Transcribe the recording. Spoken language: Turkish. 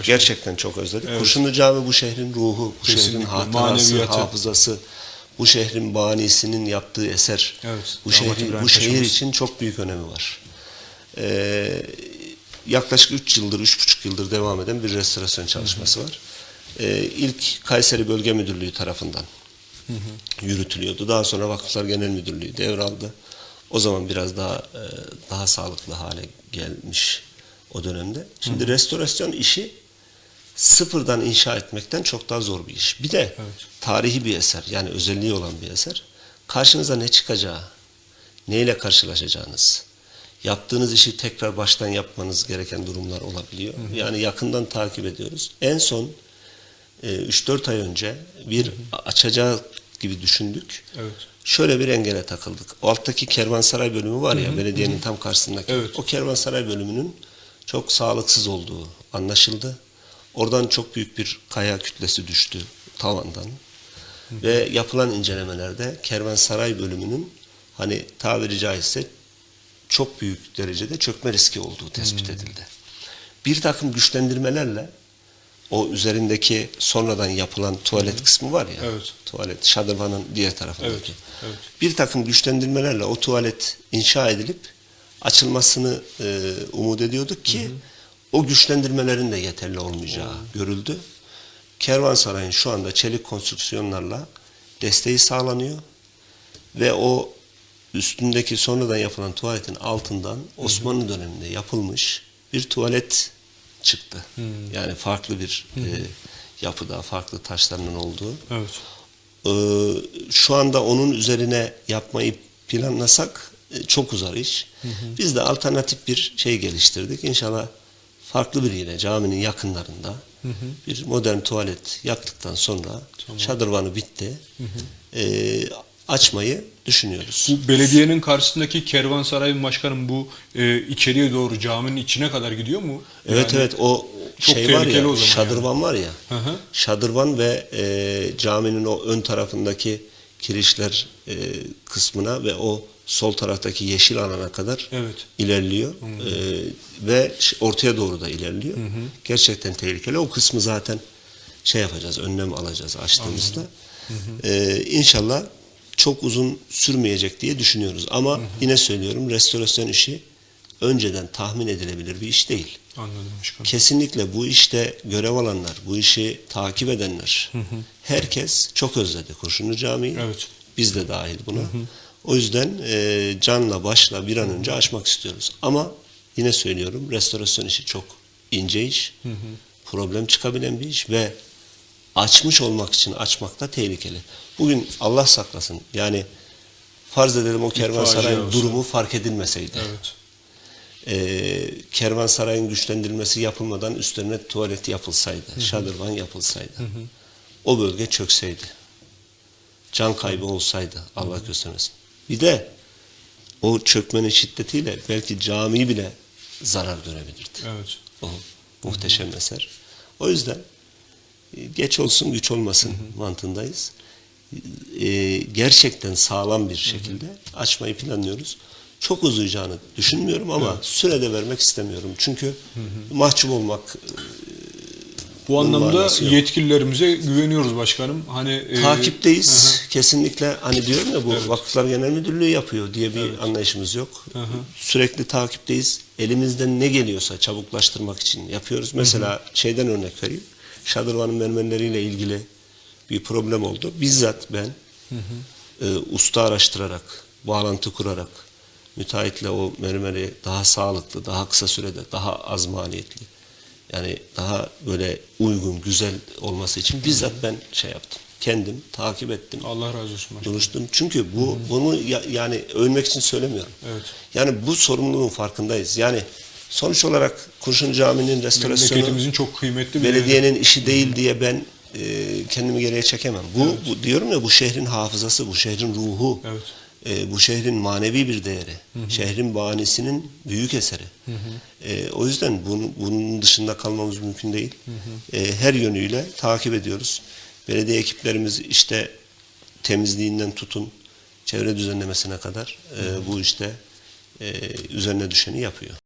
başkanım. Gerçekten çok özledik. Evet. Kurşunlu Cami bu şehrin ruhu, bu şehrin Kesinlikle, hatırası, maneviyatı. hafızası, bu şehrin banisinin yaptığı eser. Evet, Bu şehrin bu şehir için çok büyük önemi var. Ee, yaklaşık 3 yıldır, 3,5 yıldır devam eden bir restorasyon çalışması var. Ee, ilk Kayseri Bölge Müdürlüğü tarafından yürütülüyordu. Daha sonra Vakıflar Genel Müdürlüğü devraldı. O zaman biraz daha e, daha sağlıklı hale gelmiş o dönemde. Şimdi restorasyon işi sıfırdan inşa etmekten çok daha zor bir iş. Bir de Evet. tarihi bir eser yani özelliği olan bir eser. Karşınıza ne çıkacağı, neyle karşılaşacağınız, yaptığınız işi tekrar baştan yapmanız gereken durumlar olabiliyor. Yani yakından takip ediyoruz. En son e, 3-4 ay önce bir açacağı gibi düşündük. Evet. Şöyle bir engele takıldık. O alttaki kervansaray bölümü var ya belediyenin tam karşısındaki. Evet. O kervansaray bölümünün çok sağlıksız olduğu anlaşıldı. Oradan çok büyük bir kaya kütlesi düştü tavandan. Ve yapılan incelemelerde kervansaray bölümünün hani tabiri caizse çok büyük derecede çökme riski olduğu tespit edildi. Bir takım güçlendirmelerle o üzerindeki sonradan yapılan tuvalet kısmı var ya. Evet. Tuvalet şadırvanın diğer tarafındaki. Evet, evet. Bir takım güçlendirmelerle o tuvalet inşa edilip açılmasını e, umut ediyorduk ki o güçlendirmelerin de yeterli olmayacağı görüldü. Kervansaray'ın şu anda çelik konstrüksiyonlarla desteği sağlanıyor ve o üstündeki sonradan yapılan tuvaletin altından Osmanlı döneminde yapılmış bir tuvalet çıktı. Yani farklı bir e, yapıda, farklı taşlarının olduğu. Evet. Ee, şu anda onun üzerine yapmayı planlasak e, çok uzar iş. Biz de alternatif bir şey geliştirdik. İnşallah farklı bir yine caminin yakınlarında bir modern tuvalet yaptıktan sonra şadırvanı bitti. Ee, açmayı düşünüyoruz. Bu belediyenin karşısındaki kervansaray başkanım bu e, içeriye doğru caminin içine kadar gidiyor mu? Evet Yani- evet o çok şey var ya şadırvan var ya. Hı hı. Şadırvan ve e, caminin o ön tarafındaki kirişler e, kısmına ve o sol taraftaki yeşil alana kadar Evet. ilerliyor E, ve ortaya doğru da ilerliyor. Gerçekten tehlikeli. O kısmı zaten şey yapacağız, önlem alacağız açtığımızda. E, inşallah çok uzun sürmeyecek diye düşünüyoruz. Ama yine söylüyorum restorasyon işi önceden tahmin edilebilir bir iş değil. Anladım başkanım. Kesinlikle bu işte görev alanlar, bu işi takip edenler, herkes çok özledi Kurşunlu Camii'yi. Evet. Biz de dahil buna. O yüzden e, canla başla bir an önce açmak istiyoruz. Ama yine söylüyorum restorasyon işi çok ince iş, problem çıkabilen bir iş ve açmış olmak için açmak da tehlikeli. Bugün Allah saklasın yani farz edelim o kervansarayın durumu fark edilmeseydi Evet. e, kervansarayın güçlendirilmesi yapılmadan üstlerine tuvalet yapılsaydı, şadırvan yapılsaydı, o bölge çökseydi, can kaybı olsaydı Allah göstermesin. Bir de o çökmenin şiddetiyle belki cami bile zarar görebilirdi. Evet. O muhteşem eser. O yüzden e, geç olsun güç olmasın mantığındayız. E, gerçekten sağlam bir şekilde açmayı planlıyoruz. Çok uzayacağını düşünmüyorum ama sürede vermek istemiyorum. Çünkü mahcup olmak Bu anlamda yetkililerimize güveniyoruz başkanım. Hani e, takipteyiz. Kesinlikle hani diyorum ya bu Vakıflar Genel Müdürlüğü yapıyor diye bir anlayışımız yok. Sürekli takipteyiz. Elimizden ne geliyorsa çabuklaştırmak için yapıyoruz. Mesela şeyden örnek vereyim. Şadırvanın mermerleriyle ilgili bir problem oldu. Bizzat ben e, usta araştırarak, bağlantı kurarak müteahhitle o mermeri daha sağlıklı, daha kısa sürede, daha az maliyetli yani daha böyle uygun, güzel olması için bizzat ben şey yaptım. Kendim takip ettim. Allah razı olsun başkanım. Çünkü bu bunu ya- yani övmek için söylemiyorum. Evet. Yani bu sorumluluğun farkındayız. Yani sonuç olarak Kurşun Camii'nin restorasyonu Memleketimizin çok kıymetli bir belediyenin işi değil diye ben e, kendimi geriye çekemem. Bu, bu diyorum ya bu şehrin hafızası, bu şehrin ruhu. Evet. E, bu şehrin manevi bir değeri. Şehrin banisinin büyük eseri. E, o yüzden bunun, bunun dışında kalmamız mümkün değil. E, her yönüyle takip ediyoruz. Belediye ekiplerimiz işte temizliğinden tutun çevre düzenlemesine kadar e, bu işte e, üzerine düşeni yapıyor.